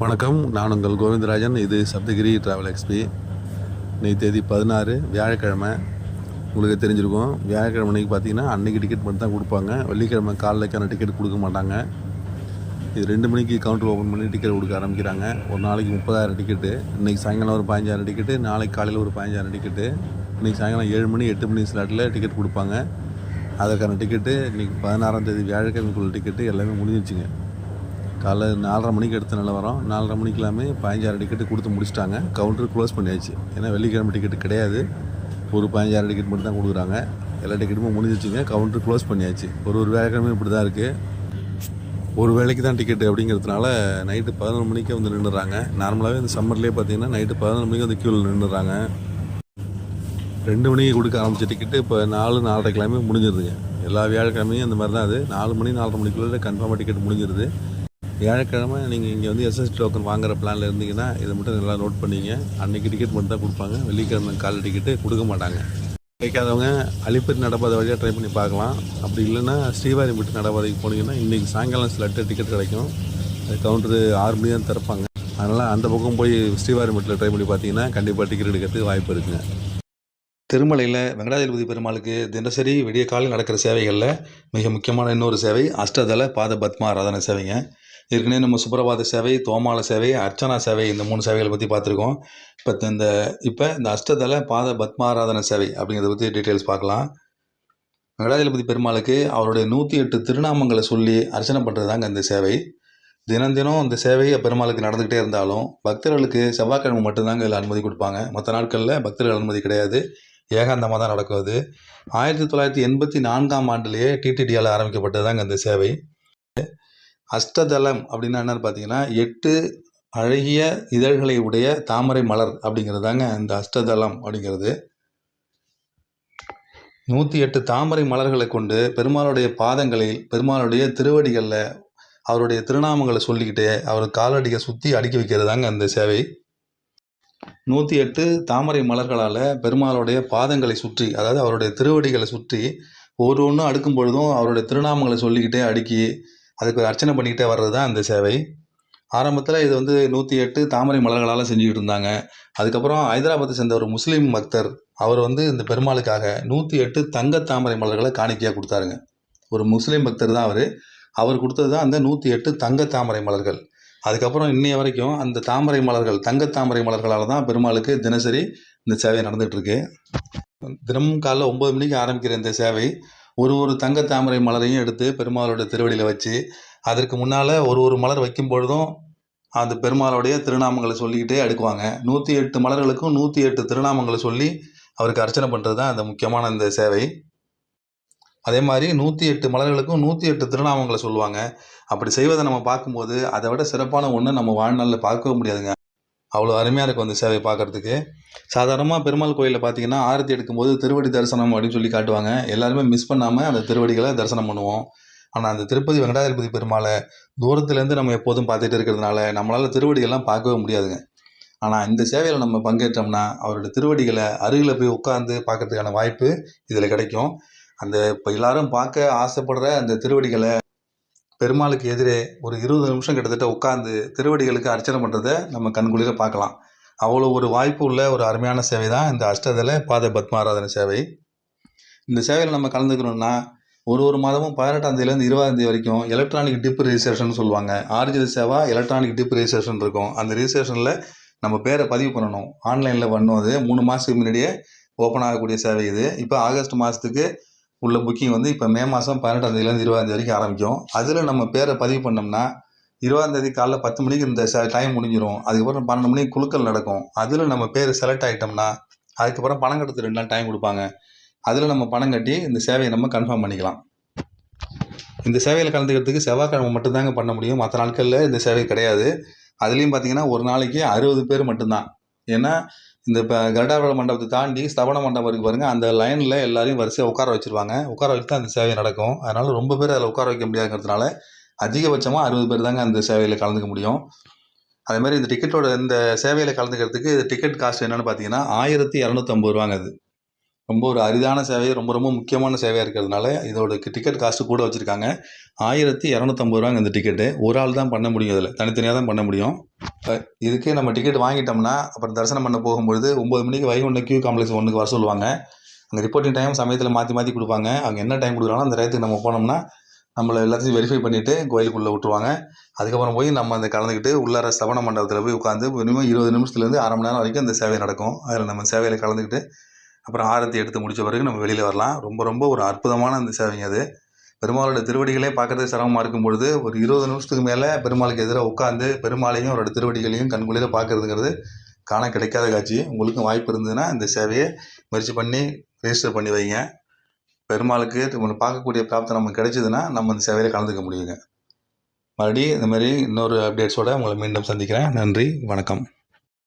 வணக்கம். நான் உங்கள் கோவிந்தராஜன். இது சப்தகிரி ட்ராவல் எக்ஸ்பி இன்னைக்கு தேதி பதினாறு. வியாழக்கிழமை. உங்களுக்கு தெரிஞ்சிருக்கும். வியாழக்கிழமை அன்னைக்கு பார்த்தீங்கன்னா அன்னைக்கு டிக்கெட் மட்டும் தான் கொடுப்பாங்க. வெள்ளிக்கிழமை காலைக்கான டிக்கெட் கொடுக்க மாட்டாங்க. இது ரெண்டு மணிக்கு கவுண்டர் ஓப்பன் பண்ணி டிக்கெட் கொடுக்க ஆரம்பிக்கிறாங்க. ஒரு நாளைக்கு முப்பதாயிரம் டிக்கெட்டு இன்றைக்கி சாயங்காலம் ஒரு பதினஞ்சாயிரம் டிக்கெட்டு நாளைக்கு காலையில் ஒரு பதினஞ்சாயிரம் டிக்கெட்டு இன்றைக்கி சாயங்காலம் ஏழு மணி எட்டு மணி ஸ்லாட்டில் டிக்கெட் கொடுப்பாங்க. அதற்கான டிக்கெட்டு இன்றைக்கி பதினாறாம் தேதி வியாழக்கிழமைக்குள்ள டிக்கெட்டு எல்லாமே முடிஞ்சிருச்சுங்க. காலைல நாலரை மணிக்கு எடுத்த நிலவரம். நாலரை மணிக்கெல்லாமே பதினஞ்சாயிரம் டிக்கெட்டு கொடுத்து முடிச்சிட்டாங்க. கவுண்டர் க்ளோஸ் பண்ணியாச்சு. ஏன்னா வெள்ளிக்கிழமை டிக்கெட் கிடையாது. ஒரு பதினஞ்சாயிரம் டிக்கெட் மட்டும் தான் கொடுக்குறாங்க. எல்லா டிக்கெட்டுமே முடிஞ்சிச்சுங்க. கவுண்டர் க்ளோஸ் பண்ணியாச்சு. ஒரு ஒரு வேலைக்கிழமை இப்படி தான் இருக்குது ஒரு வேலைக்கு தான் டிக்கெட் அப்படிங்கிறதுனால நைட்டு பதினொரு மணிக்கு வந்து நின்றுறாங்க நார்மலாகவே இந்த சம்மர்லேயே பார்த்தீங்கன்னா நைட்டு பதினொரு மணிக்கு வந்து க்யூவில் நின்றுறாங்க ரெண்டு மணிக்கு கொடுக்க ஆரம்பித்த டிக்கெட்டு இப்போ நாலு நாலரை கிழமையும் முடிஞ்சிருதுங்க. எல்லா வியாழக்கிழமையும் அந்த மாதிரி தான் அது. நாலு மணி நாலரை மணிக்குள்ளே கன்ஃபார்மாக டிக்கெட் முடிஞ்சிருது. வியாழக்கிழமை நீங்கள் இங்கே வந்து எஸ்எஸ் டோக்கன் வாங்குற பிளானில் இருந்தீங்கன்னா இதை மட்டும் நல்லா நோட் பண்ணிங்க. அன்றைக்கி டிக்கெட் மட்டும் தான் கொடுப்பாங்க. வெள்ளிக்கிழமை காலை டிக்கெட்டு கொடுக்க மாட்டாங்க. கிடைக்காதவங்க அலிப்பேட் நடப்பாதை வழியாக ட்ரை பண்ணி பார்க்கலாம். அப்படி இல்லைன்னா ஸ்ரீவாரிப்பட்டு நடப்பாதைக்கு போனீங்கன்னா இன்றைக்கி சாயங்காலம் சிலட்டு டிக்கெட் கிடைக்கும். அது கவுண்டரு ஆறு மணி தான் திறப்பாங்க. அதனால் அந்த பக்கம் போய் ஸ்ரீவாரிப்பட்டில் ட்ரை பண்ணி பார்த்தீங்கன்னா கண்டிப்பாக டிக்கெட் எடுக்கிறதுக்கு வாய்ப்பு இருக்குங்க. திருமலையில் வெங்கடாஜலபதி பெருமாளுக்கு தினசரி விடிய காலையில் நடக்கிற சேவைகளில் மிக முக்கியமான இன்னொரு சேவை அஷ்டதள பாத பத்மா ஆராதனை சேவைங்க. ஏற்கனவே நம்ம சுப்பிரபாத சேவை தோமால சேவை அர்ச்சனா சேவை இந்த மூணு சேவைகளை பற்றி பார்த்துருக்கோம். இப்போ இந்த இப்போ இந்த அஷ்டதல பாத பத்மாராதன சேவை அப்படிங்கிறத பற்றி டீட்டெயில்ஸ் பார்க்கலாம். வெங்கடாஜலபதி பெருமாளுக்கு அவருடைய நூற்றி எட்டு திருநாமங்களை சொல்லி அர்ச்சனை பண்ணுறது தாங்க இந்த சேவை. தினம் தினம் இந்த சேவை பெருமாளுக்கு நடந்துக்கிட்டே இருந்தாலும் பக்தர்களுக்கு செவ்வாய்க்கிழமை மட்டும்தாங்க இதில் அனுமதி கொடுப்பாங்க. மற்ற நாட்களில் பக்தர்கள் அனுமதி கிடையாது. ஏகாந்தமாக தான் நடக்கும் அது. ஆயிரத்தி தொள்ளாயிரத்தி எண்பத்தி நான்காம் ஆண்டுலேயே டிடிடியால் ஆரம்பிக்கப்பட்டது தாங்க இந்த சேவை. அஷ்டதலம் அப்படின்னா என்னன்னு பார்த்தீங்கன்னா எட்டு அழகிய இதழ்களை உடைய தாமரை மலர் அப்படிங்கிறது தாங்க இந்த அஷ்டதலம் அப்படிங்கிறது. நூற்றி எட்டு தாமரை மலர்களை கொண்டு பெருமாளுடைய பாதங்களில் பெருமாளுடைய திருவடிகளில் அவருடைய திருநாமங்களை சொல்லிக்கிட்டே அவர் காலடியை சுற்றி அடுக்கி வைக்கிறது தாங்க அந்த சேவை. நூற்றி எட்டு தாமரை மலர்களால் பெருமாளுடைய பாதங்களை சுற்றி அதாவது அவருடைய திருவடிகளை சுற்றி ஒரு ஒன்றும் அடுக்கும் பொழுதும் அவருடைய திருநாமங்களை சொல்லிக்கிட்டே அடுக்கி அதுக்கு அர்ச்சனை பண்ணிக்கிட்டே வர்றது தான் அந்த சேவை. ஆரம்பத்தில் இது வந்து நூற்றி எட்டு தாமரை மலர்களால் செஞ்சுக்கிட்டு இருந்தாங்க. அதுக்கப்புறம் ஹைதராபாத்தை சேர்ந்த ஒரு முஸ்லீம் பக்தர் அவர் வந்து இந்த பெருமாளுக்காக நூற்றி எட்டு தங்க தாமரை மலர்களை காணிக்கையாக கொடுத்தாருங்க. ஒரு முஸ்லீம் பக்தர் தான் அவர். அவர் கொடுத்தது தான் அந்த நூற்றி எட்டு தங்க தாமரை மலர்கள். அதுக்கப்புறம் இன்னைய வரைக்கும் அந்த தாமரை மலர்கள் தங்க தாமரை மலர்களால் தான் பெருமாளுக்கு தினசரி இந்த சேவை நடந்துகிட்ருக்கு தினமும் காலைல ஒம்பது மணிக்கு ஆரம்பிக்கிற இந்த சேவை ஒரு ஒரு தங்க தாமரை மலரையும் எடுத்து பெருமாளோட திருவடியில் வச்சு அதற்கு முன்னால் ஒரு ஒரு மலர் வைக்கும் பொழுதும் அந்த பெருமாளுடைய திருநாமங்களை சொல்லிக்கிட்டே அடுக்குவாங்க. நூற்றி எட்டு மலர்களுக்கும் நூற்றி எட்டு திருநாமங்களை சொல்லி அவருக்கு அர்ச்சனை பண்ணுறது தான் அந்த முக்கியமான இந்த சேவை. அதே மாதிரி நூற்றி எட்டு மலர்களுக்கும் நூற்றி எட்டு திருநாமங்களை சொல்லுவாங்க. அப்படி செய்வதை நம்ம பார்க்கும்போது அதை விட சிறப்பான ஒன்று நம்ம வாழ்நாளில் பார்க்கவே முடியாதுங்க. அவ்வளோ அருமையாக இருக்கும் அந்த சேவை பார்க்குறதுக்கு. சாதாரணமாக பெருமாள் கோயிலில் பார்த்தீங்கன்னா ஆரத்தி எடுக்கும்போது திருவடி தரிசனம் அப்படின்னு சொல்லி காட்டுவாங்க. எல்லாருமே மிஸ் பண்ணாமல் அந்த திருவடிகளை தரிசனம் பண்ணுவோம். ஆனால் அந்த திருப்பதி வெங்கடாதிபதி பெருமாளை தூரத்துலேருந்து நம்ம எப்போதும் பார்த்துட்டு இருக்கிறதுனால நம்மளால் திருவடிகள்லாம் பார்க்கவே முடியாதுங்க. ஆனால் இந்த சேவையில் நம்ம பங்கேற்றோம்னா அவருடைய திருவடிகளை அருகில் போய் உட்காந்து பார்க்கறதுக்கான வாய்ப்பு இதில் கிடைக்கும். அந்த இப்போ எல்லாரும் பார்க்க ஆசைப்படுற அந்த திருவடிகளை பெருமாளுக்கு எதிரே ஒரு இருபது நிமிஷம் கிட்டத்தட்ட உட்காந்து திருவடிகளுக்கு அர்ச்சனை பண்ணுறதை நம்ம கண்குளிர பார்க்கலாம். அவ்வளோ ஒரு வாய்ப்பு உள்ள ஒரு அருமையான சேவை தான் இந்த அஷ்டதல பாத பத்மாராதன சேவை. இந்த சேவையில் நம்ம கலந்துக்கணும்னா ஒரு ஒரு மாதமும் பதினெட்டாம் தேதியிலேருந்து இருபதாம் தேதி வரைக்கும் எலக்ட்ரானிக் டிப் ரிஜிஸ்ட்ரேஷன் சொல்லுவாங்க. ஆர்ஜினல் சேவா எலக்ட்ரானிக் டிப் ரிஜிஸ்ட்ரேஷன் இருக்கும். அந்த ரிஜிஸ்ட்ரேஷனில் நம்ம பேரை பதிவு பண்ணணும். ஆன்லைனில் பண்ணும். அது மூணு மாதத்துக்கு முன்னாடியே ஓப்பன் ஆகக்கூடிய சேவை இது. இப்போ ஆகஸ்ட் மாதத்துக்கு உள்ள புக்கிங் வந்து இப்போ மே மாதம் பதினெட்டாம் தேதியிலேருந்து இருபதாம் தேதி வரைக்கும் ஆரம்பிக்கும். அதில் நம்ம பேரை பதிவு பண்ணோம்னா இருபதாம் தேதி காலைல பத்து மணிக்கு இந்த டைம் முடிஞ்சிடும் அதுக்கப்புறம் பன்னெண்டு மணிக்கு குழுக்கள் நடக்கும். அதில் நம்ம பேர் செலக்ட் ஆகிட்டோம்னா அதுக்கப்புறம் பணம் கட்டுறது ரெண்டு நாள் டைம் கொடுப்பாங்க. அதில் நம்ம பணம் கட்டி இந்த சேவையை நம்ம கன்ஃபார்ம் பண்ணிக்கலாம். இந்த சேவையில் கலந்துக்கிறதுக்கு செவ்வாய்க்கிழமை மட்டும்தாங்க பண்ண முடியும். மற்ற நாட்களில் இந்த சேவை கிடையாது. அதுலேயும் பார்த்தீங்கன்னா ஒரு நாளைக்கு அறுபது பேர் மட்டும்தான். ஏன்னா இந்த இப்போ கருடாவள மண்டபத்தை தாண்டி ஸ்தபன மண்டபம் இருக்கு பாருங்கள் அந்த லைனில் எல்லாரையும் வரிசையாக உட்கார வச்சிருவாங்க. உட்கார வச்சு தான் அந்த சேவை நடக்கும். அதனால் ரொம்ப பேர் அதில் உட்கார வைக்க முடியாதுங்கிறதுனால அதிகபட்சமாக அறுபது பேர் தாங்க அந்த சேவையில் கலந்துக்க முடியும். அதேமாதிரி இந்த டிக்கெட்டோட இந்த சேவையில் கலந்துக்கிறதுக்கு டிக்கெட் காஸ்ட் என்னென்னு பார்த்தீங்கன்னா ஆயிரத்தி இரநூத்தம்பது ரூபாங்க அது. ரொம்ப ஒரு அரிதான சேவை ரொம்ப ரொம்ப முக்கியமான சேவையாக இருக்கிறதுனால இதோட டிக்கெட் காஸ்ட்டு கூட வச்சுருக்காங்க. ஆயிரத்தி இரநூத்தம்பது ரூபாங்க இந்த டிக்கெட்டு ஒரு ஆள் தான் பண்ண முடியும் இதில். தனித்தனியாக தான் பண்ண முடியும். இதுக்கே நம்ம டிக்கெட் வாங்கிட்டோம்னா அப்புறம் தரிசனம் பண்ண போகும்பொழுது ஒம்பது மணிக்கு வைகுண்ட கியூ காம்ப்ளெக்ஸ் ஒன்றுக்கு வர சொல்லுவாங்க. அங்கே ரிப்போர்ட்டிங் டைம் சமயத்தில் மாற்றி மாற்றி கொடுப்பாங்க. அங்கே என்ன டைம் கொடுக்குறாங்களோ அந்த டயத்துக்கு நம்ம போனோம்னா நம்மளை எல்லாத்தையும் வெரிஃபை பண்ணிவிட்டு கோயிலுக்குள்ளே விட்ருவாங்க அதுக்கப்புறம் போய் நம்ம அந்த கலந்துக்கிட்டு உள்ளார சவண மண்டபத்தில் போய் உட்காந்து மினிமம் இருபது நிமிஷத்துலேருந்து அரை மணி நேரம் வரைக்கும் அந்த சேவை நடக்கும். அதில் நம்ம சேவையில் கலந்துக்கிட்டு அப்புறம் ஆரத்தி எடுத்து முடித்த பிறகு நம்ம வெளியில் வரலாம். ரொம்ப ரொம்ப ஒரு அற்புதமான அந்த சேவைங்க அது. பெருமாளோட திருவடிகளே பார்க்கறதுக்கு சிரமமாக இருக்கும் பொழுது ஒரு இருபது நிமிஷத்துக்கு மேலே பெருமாளுக்கு எதிராக உட்காந்து பெருமாளையும் அவரோட திருவடிகளையும் கண்குளிர பார்க்கறதுங்கிறது காண கிடைக்காத காட்சி. உங்களுக்கும் வாய்ப்பு இருந்ததுன்னா இந்த சேவையை முயற்சி பண்ணி ரெஜிஸ்டர் பண்ணி வைங்க. பெருமாளுக்கு பார்க்கக்கூடிய பிராப்தம் நமக்கு கிடைச்சதுன்னா நம்ம இந்த சேவையில் கலந்துக்க முடியுங்க. மறுபடியும் இந்த மாதிரி இன்னொரு அப்டேட்ஸோட உங்களை மீண்டும் சந்திக்கிறேன். நன்றி வணக்கம்.